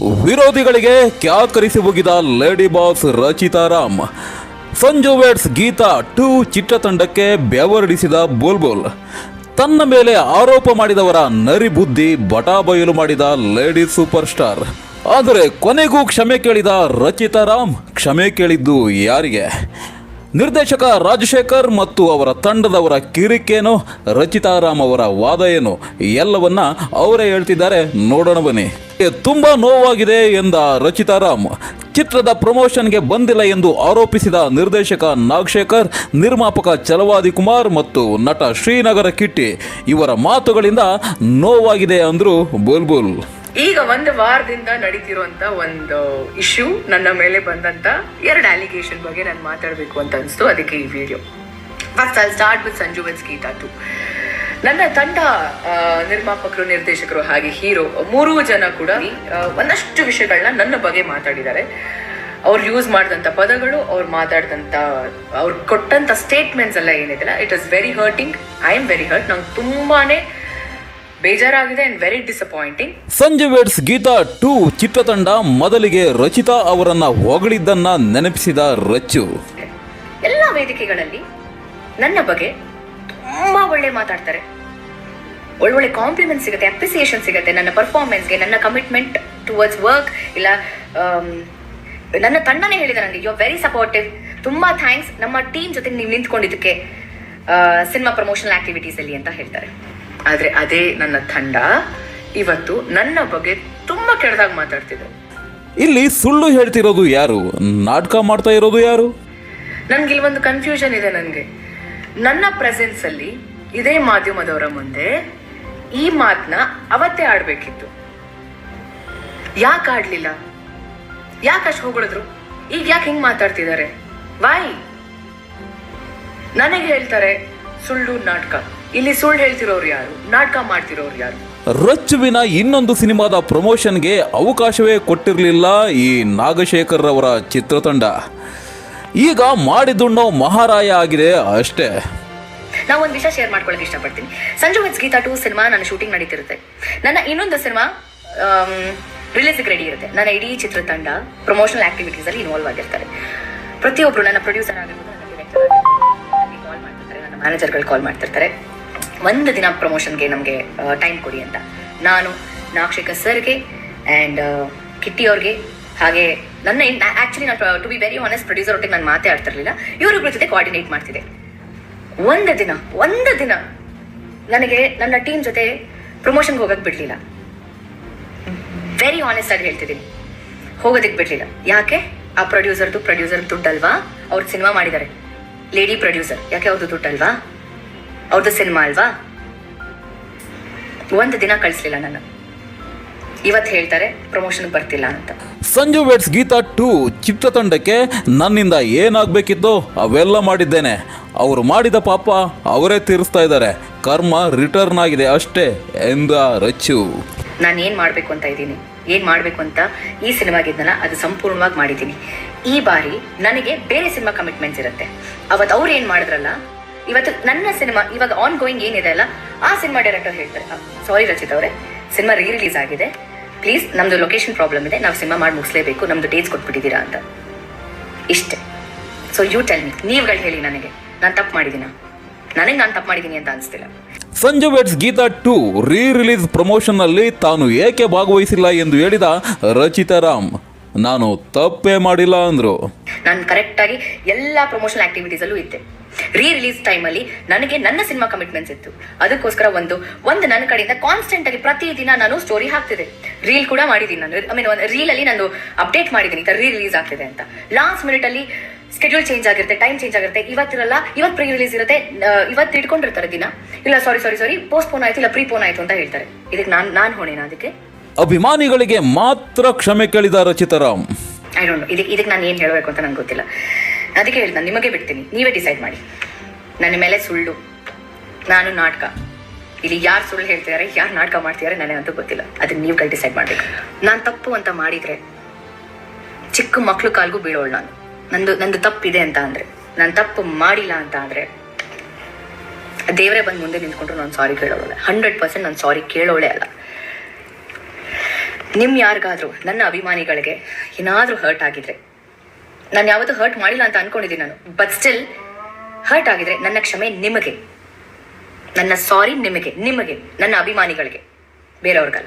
ವಿರೋಧಿಗಳಿಗೆ ಕ್ಯಾಕರಿಸಿ ಹೋಗಿದ lady boss Rachita Ram. Sanju weds Geetha two ಚಿತ್ರತಂಡಕ್ಕೆ ಬೆವರಡಿಸಿದ ಬುಲ್ಬುಲ್ ತನ್ನ ಮೇಲೆ ಆರೋಪ ಮಾಡಿದವರ ನರಿ ಬುದ್ಧಿ ಬಟಾ ಬಯಲು ಮಾಡಿದ ಲೇಡಿ ಸೂಪರ್ ಸ್ಟಾರ್. ಆದರೆ ಕೊನೆಗೂ ಕ್ಷಮೆ ಕೇಳಿದ ರಚಿತಾ ರಾಮ್, ಕ್ಷಮೆ ಕೇಳಿದ್ದು ಯಾರಿಗೆ? ನಿರ್ದೇಶಕ ರಾಜಶೇಖರ್ ಮತ್ತು ಅವರ ತಂಡದವರ ಕಿರಿಕೇನು ರಚಿತಾರಾಮ್ ಅವರ ವಾದ ಏನು ಎಲ್ಲವನ್ನ ಅವರೇ ಹೇಳ್ತಿದ್ದಾರೆ. ನೋಡೋಣ ಬನ್ನಿ. ತುಂಬಾ ನೋವಾಗಿದೆ ಎಂದ ರಚಿತಾರಾಮ್ ಚಿತ್ರದ ಪ್ರಮೋಷನ್ಗೆ ಬಂದಿಲ್ಲ ಎಂದು ಆರೋಪಿಸಿದ ನಿರ್ದೇಶಕ ನಾಗಶೇಖರ್, ನಿರ್ಮಾಪಕ ಚಲವಾದಿ ಕುಮಾರ್ ಮತ್ತು ನಟ ಶ್ರೀನಗರ ಕಿಟ್ಟಿ ಇವರ ಮಾತುಗಳಿಂದ ನೋವಾಗಿದೆ ಅಂದರು ಬುಲ್ಬುಲ್. ಈಗ ಒಂದು ವಾರದಿಂದ ನಡೀತಿರುವಂತ ಒಂದು ಇಶ್ಯೂ ನನ್ನ ಮೇಲೆ ಬಂದಂತ ಎರಡು ಅಲಿಗೇಷನ್ ಬಗ್ಗೆ ನಾನು ಮಾತಾಡಬೇಕು ಅಂತ ಅನಿಸ್ತು, ಅದಕ್ಕೆ ಈ video first I start with Sanju with two ನನ್ನ ತಂಡ ನಿರ್ಮಾಪಕರು, ನಿರ್ದೇಶಕರು ಹಾಗೆ ಹೀರೋ ಮೂರೂ ಜನ ಕೂಡ ಒಂದಷ್ಟು ವಿಷಯಗಳನ್ನ ನನ್ನ ಬಗ್ಗೆ ಮಾತಾಡಿದ್ದಾರೆ. ಅವ್ರು ಯೂಸ್ ಮಾಡಿದಂಥ ಪದಗಳು, ಅವ್ರು ಮಾತಾಡಿದಂಥ ಅವ್ರು ಕೊಟ್ಟಂಥ ಸ್ಟೇಟ್ಮೆಂಟ್ಸ್ ಎಲ್ಲ ಏನಿದೆಲ್ಲ it is very hurting I am very hurt ನಂಗೆ ತುಂಬಾನೇ ಬೇಜಾರಾಗಿದೆ ಅಂಡ್ ವೆರಿ ಡಿಸಪಾಯಿಂಟಿಂಗ್ ಸಂಜೆ ವೇಡ್ಸ್ ಗೀತಾ ಟೂ ಚಿತ್ರತಂಡ ಮೊದಲಿಗೆ ರಚಿತಾ ಅವರನ್ನ ಹೊಗಳಿದ್ದನ್ನ ನೆನಪಿಸಿದ ರಚ್ಚು. ಎಲ್ಲ ವೇದಿಕೆಗಳಲ್ಲಿ ನನ್ನ ಬಗ್ಗೆ ತುಂಬಾ ಒಳ್ಳೆ ಮಾತಾಡ್ತಾರೆ. ಒಳ್ಳೊಳ್ಳೆ ಕಾಂಪ್ಲಿಮೆಂಟ್ ಸಿಗುತ್ತೆ ಅಪ್ರಿಸಿಯೇಷನ್ ಸಿಗುತ್ತೆ ನನ್ನ ಪರ್ಫಾರ್ಮೆನ್ಸ್ಗೆ ನನ್ನ ಕಮಿಟ್ಮೆಂಟ್ ಟುವರ್ಡ್ಸ್ ವರ್ಕ್ ಇಲ್ಲ ನನ್ನ ತಂಡನೇ ಹೇಳಿದೆ ನನಗೆ ಯು ಆರ್ ವೆರಿ ಸಪೋರ್ಟಿವ್ ತುಂಬಾ ಥ್ಯಾಂಕ್ಸ್ ನಮ್ಮ ಟೀಮ್ ಜೊತೆ ನೀವು ನಿಂತ್ಕೊಂಡಿದ್ದಕ್ಕೆ ಸಿನಿಮಾ ಪ್ರಮೋಷನಲ್ ಆಕ್ಟಿವಿಟೀಸ್ ಅಲ್ಲಿ ಅಂತ ಹೇಳ್ತಾರೆ. ಆದ್ರೆ ಅದೇ ನನ್ನ ತಂಡ. ಇವತ್ತು ನನ್ನ ಬಗ್ಗೆ ತುಂಬಾ ಕೆಟ್ಟದಾಗಿ ಮಾತಾಡ್ತಿದೆ ಇಲ್ಲಿ ಸುಳ್ಳು ಹೇಳ್ತಿರೋದು ಯಾರು? ನಾಟಕ ಮಾಡ್ತಾ ಇರೋದು ಯಾರು? ನನ್ಗೆ ಇಲ್ಲಿ ಒಂದು ಕನ್ಫ್ಯೂಷನ್ ಇದೆ ನನಗೆ. ನನ್ನ ಪ್ರೆಸೆನ್ಸ್ ಅಲ್ಲಿ ಇದೇ ಮಾಧ್ಯಮದವರ ಮುಂದೆ ಈ ಮಾತನ್ನ ಅವತ್ತೇ ಆಡ್ಬೇಕಿತ್ತು. ಯಾಕೆ ಆಡ್ಲಿಲ್ಲ? ಯಾಕೆ ಅಷ್ಟು ಹೊಗಳಿದ್ರು? ಈಗ ಯಾಕೆ ಹಿಂಗ್ ಮಾತಾಡ್ತಿದ್ದಾರೆ? ವಾಯ್ ನನಗೆ ಹೇಳ್ತಾರೆ ಸುಳ್ಳು ನಾಟಕ. ಇಲ್ಲಿ ಸುಳ್ಳು ಹೇಳ್ತಿರೋರು ಯಾರು? ನಾಟಕ ಮಾಡ್ತಿರೋರು ಯಾರು? ರಚ್ಚುವಿನ ಇನ್ನೊಂದು ಸಿನಿಮಾದ ಪ್ರಮೋಷನ್ಗೆ ಅವಕಾಶವೇ ಕೊಟ್ಟಿರಲಿಲ್ಲ ಈ ನಾಗಶೇಖರ್ ಅವರ ಚಿತ್ರತಂಡ. ಈಗ ಮಾಡಿದುಣ್ಣೋ ಮಹಾರಾಯ ಆಗಿದೆ ಅಷ್ಟೇ. ನಾವು ಒಂದು ವಿಷಯ ಶೇರ್ ಮಾಡ್ಕೊಳ್ಳೋಕೆ ಇಷ್ಟಪಡ್ತೀನಿ. Sanju miss Geetha two cinema ನನ್ನ ಶೂಟಿಂಗ್ ನಡೀತಿರುತ್ತೆ. ನನ್ನ ಇನ್ನೊಂದು ಸಿನಿಮಾ ರಿಲೀಸ್ಗೆ ರೆಡಿ ಇರುತ್ತೆ. ನನ್ನ ಇಡೀ ಚಿತ್ರತಂಡ ಪ್ರಮೋಷನಲ್ ಆಕ್ಟಿವಿಟೀಸ್ ಅಲ್ಲಿ ಇನ್ವಾಲ್ವ್ ಆಗಿರ್ತಾರೆ. ಪ್ರತಿಯೊಬ್ಬರು ನನ್ನ ಪ್ರೊಡ್ಯೂಸರ್ ಆಗಿರ್ಬೋದು ನನ್ನ ಡೈರೆಕ್ಟರ್ ಆಗಿರ್ಬೋದು, ಮ್ಯಾನೇಜರ್ಗಳು ಕಾಲ್ ಮಾಡ್ತಿರ್ತಾರೆ. ಒಂದು ದಿನ ಪ್ರಮೋಷನ್ಗೆ ನಮಗೆ ಟೈಮ್ ಕೊಡಿ ಅಂತ. ನಾನು ನಾಕ್ಷಿಕ ಸರ್ಗೆ ಆ್ಯಂಡ್ ಕಿಟ್ಟಿ ಅವ್ರಿಗೆ ಹಾಗೆ ನನ್ನ ಆ್ಯಕ್ಚುಲಿ ನಾನು to be very honest producer ಒಟ್ಟಿಗೆ ನಾನು ಮಾತೇ ಆಡ್ತಿರ್ಲಿಲ್ಲ ಇವರಿಬ್ಬರ ಜೊತೆ ಕೋಆರ್ಡಿನೇಟ್ ಮಾಡ್ತಿದ್ದೆ. ಒಂದು ದಿನ ಒಂದು ದಿನ ನನಗೆ ನನ್ನ ಟೀಮ್ ಜೊತೆ ಪ್ರಮೋಷನ್ಗೆ ಹೋಗಕ್ ಬಿಡ್ಲಿಲ್ಲ. ವೆರಿ ಆನೆಸ್ಟ್ ಆಗಿ ಹೇಳ್ತಿದ್ದೀನಿ. ಹೋಗೋದಕ್ಕೆ ಬಿಡ್ಲಿಲ್ಲ. ಯಾಕೆ? ಆ ಪ್ರೊಡ್ಯೂಸರ್ದು ಪ್ರೊಡ್ಯೂಸರ್ ದುಡ್ಡಲ್ವಾ? ಅವ್ರು ಸಿನಿಮಾ ಮಾಡಿದ್ದಾರೆ. ಲೇಡಿ ಪ್ರೊಡ್ಯೂಸರ್ ಯಾಕೆ ಅವ್ರದ್ದು ದುಡ್ಡಲ್ವಾ? ಅವ್ರದ್ದು ಸಿನಿಮಾ ಅಲ್ವಾ? ಒಂದು ದಿನ ಕಳಿಸ್ಲಿಲ್ಲ ನಾನು ಇವತ್ತು ಹೇಳ್ತಾರೆ ಪ್ರಮೋಷನ್ ಬರ್ತಿಲ್ಲ ಅಂತ. ಸಂಜು ವೇಟ್ಸ್ ಗೀತಾ ಟೂ ಚಿತ್ರತಂಡಕ್ಕೆ ನನ್ನಿಂದ ಏನಾಗಬೇಕಿತ್ತೋ ಅವೆಲ್ಲ ಮಾಡಿದ್ದೇನೆ. ಅವರು ಮಾಡಿದ ಪಾಪ ಅವರೇ ತೀರಿಸ್ತಾ ಇದ್ದಾರೆ. ಕರ್ಮ ರಿಟರ್ನ್ ಆಗಿದೆ ಅಷ್ಟೇ ಎಂದ ರಚ್ಚು. ನಾನು ಏನು ಮಾಡಬೇಕು ಅಂತ ಇದ್ದೀನಿ? ಏನು ಮಾಡಬೇಕು ಅಂತ ಈ ಸಿನಿಮಾಗಿದ್ನಲ್ಲ ಅದು ಸಂಪೂರ್ಣವಾಗಿ ಮಾಡಿದ್ದೀನಿ. ಈ ಬಾರಿ ನನಗೆ ಬೇರೆ ಸಿನಿಮಾ ಕಮಿಟ್ಮೆಂಟ್ಸ್ ಇರುತ್ತೆ. ಅವತ್ತು ಅವ್ರು ಏನು ಮಾಡಿದ್ರಲ್ಲ, ಇವತ್ತು ನನ್ನ ಸಿನಿಮಾ, ಇವಾಗ ಆನ್ ಗೋಯಿಂಗ್ ಏನಿದೆ ಅಲ್ಲ, ಆ ಸಿನಿಮಾ ಡೈರೆಕ್ಟರ್ ಹೇಳ್ತಾರೆ. ಸಾರಿ ರಚಿತ್ ಅವರೇ, ಸಿನಿಮಾ ರೀ ರಿಲೀಸ್ ಆಗಿದೆ. ಪ್ಲೀಸ್ ನಮ್ದು ಲೊಕೇಶನ್ ಪ್ರಾಬ್ಲಮ್ ಇದೆ, ನಾವು ಸಿನಿಮಾ ಮಾಡಿ ಮುಗಿಸ್ಲೇಬೇಕು, ನಮ್ದು ಡೇಟ್ಸ್ ಕೊಟ್ಬಿಟ್ಟಿದ್ದೀರಾ ಅಂತ. ಇಷ್ಟೇ. ಸೊ ಯು ಟೆಲ್ ಮಿ ನೀವುಗಳು ಹೇಳಿ ನನಗೆ. ನಾನು ತಪ್ಪು ಮಾಡಿದ್ದೀನ? ನನಗೆ ನಾನು ತಪ್ಪು ಮಾಡಿದ್ದೀನಿ ಅಂತ ಅನಿಸ್ತಿಲ್ಲ. Sanju weds Geetha two re release ಪ್ರಮೋಷನ್ನಲ್ಲಿ ತಾನು ಏಕೆ ಭಾಗವಹಿಸಿಲ್ಲ ಎಂದು ಹೇಳಿದ ರಚಿತಾ ರಾಮ್, ನಾನು ತಪ್ಪೇ ಮಾಡಿಲ್ಲ ಅಂದರು. ನಾನು ಕರೆಕ್ಟಾಗಿ ಎಲ್ಲ ಪ್ರಮೋಷನಲ್ ಆಕ್ಟಿವಿಟೀಸಲ್ಲೂ ಇದ್ದೆ. ರೀ ರಿಲೀಸ್ ಟೈಮಲ್ಲಿ ನನಗೆ ನನ್ನ ಸಿನಿಮಾ ಕಮಿಟ್ಮೆಂಟ್ಸ್ ಇತ್ತು. ಅದಕ್ಕೋಸ್ಕರ ಒಂದು ಒಂದು ನನ್ನ ಕಡೆಯಿಂದ ಕಾನ್ಸ್ಟೆಂಟ್ ಆಗಿ ಪ್ರತಿದಿನ ನಾನು ಸ್ಟೋರಿ ಹಾಕ್ತಿದೆ ರೀಲ್ ಕೂಡ ಮಾಡಿದ್ದೀನಿ ನಾನು. ಐ ಮೀನ್ ಒಂದು ರೀಲಲ್ಲಿ ನಾನು ಅಪ್ಡೇಟ್ ಮಾಡಿದ್ದೀನಿ ರೀ ರಿಲೀಸ್ ಆಗ್ತಿದೆ ಅಂತ. ಲಾಸ್ಟ್ ಮಿನಿಟಲ್ಲಿ ಸ್ಕೆಡ್ಯೂಲ್ ಚೇಂಜ್ ಆಗಿರುತ್ತೆ ಟೈಮ್ ಚೇಂಜ್ ಆಗಿರುತ್ತೆ. ಇವತ್ತಿರಲ್ಲ ಇವತ್ತು ಪ್ರೀ ರಿಲೀಸ್ ಇರುತ್ತೆ ಇವತ್ತು ಇಟ್ಕೊಂಡಿರ್ತಾರೆ ದಿನ. ಇಲ್ಲ ಸಾರಿ ಸಾರಿ ಸಾರಿ ಪೋಸ್ಟ್ ಪೋನ್ ಆಯ್ತು ಇಲ್ಲ ಪ್ರೀ ಪೋನ್ ಆಯ್ತು ಅಂತ ಹೇಳ್ತಾರೆ. ಇದಕ್ಕೆ ನಾನು ನಾನು ಹೊಣೆನ ಅದಕ್ಕೆ? ಅಭಿಮಾನಿಗಳಿಗೆ ಮಾತ್ರ ಕ್ಷಮೆ ಕೇಳಿದ ರಚಿತಾರಾಮ್. ಐ ಡೋಂಟ್ ಇದಕ್ಕೆ ಇದಕ್ಕೆ ನಾನು ಏನು ಹೇಳಬೇಕು ಅಂತ ನಂಗೆ ಗೊತ್ತಿಲ್ಲ. ಅದಕ್ಕೆ ಹೇಳ್ತಾ ನಾನು ನಿಮಗೆ ಬಿಡ್ತೀನಿ. ನೀವೇ ಡಿಸೈಡ್ ಮಾಡಿ. ನನ್ನ ಮೇಲೆ ಸುಳ್ಳು. ನಾನು ನಾಟಕ. ಇಲ್ಲಿ ಯಾರು ಸುಳ್ಳು ಹೇಳ್ತಿದ್ದಾರೆ ಯಾರು ನಾಟಕ ಮಾಡ್ತಿದ್ದಾರೆ ನನಗಂತೂ ಗೊತ್ತಿಲ್ಲ. ಅದನ್ನ ನೀವುಗಳು ಡಿಸೈಡ್ ಮಾಡಬೇಕು. ನಾನು ತಪ್ಪು ಅಂತ ಮಾಡಿದರೆ ಚಿಕ್ಕ ಮಕ್ಕಳು ಕಾಲ್ಗೂ ಬೀಳೋಳು ನಾನು. ನಂದು ನಂದು ತಪ್ಪಿದೆ ಅಂತ ಅಂದ್ರೆ, ನಾನು ತಪ್ಪು ಮಾಡಿಲ್ಲ ಅಂತ ಅಂದ್ರೆ ದೇವರೇ ಬಂದು ಮುಂದೆ ನಿಂತ್ಕೊಂಡ್ರು ನಾನು ಸಾರಿ ಕೇಳೋಳೆ ಹಂಡ್ರೆಡ್ ಪರ್ಸೆಂಟ್ ನಾನು ಸಾರಿ ಕೇಳೋಳೆ ಅಲ್ಲ. ನಿಮ್ ಯಾರಿಗಾದ್ರೂ, ನನ್ನ ಅಭಿಮಾನಿಗಳಿಗೆ ಏನಾದ್ರೂ ಹರ್ಟ್ ಆಗಿದ್ರೆ, ನಾನು ಯಾವತ್ತೂ ಹರ್ಟ್ ಮಾಡಿಲ್ಲ ಅಂತ ಅನ್ಕೊಂಡಿದ್ದೀನಿ ನಾನು ಬಟ್ ಸ್ಟಿಲ್ ಹರ್ಟ್ ಆಗಿದ್ರೆ ನನ್ನ ಕ್ಷಮೆ ನಿಮಗೆ. ನನ್ನ ಸಾರಿ ನಿಮಗೆ ನಿಮಗೆ, ನನ್ನ ಅಭಿಮಾನಿಗಳಿಗೆ, ಬೇರೆಯವ್ರಿಗಲ್ಲ.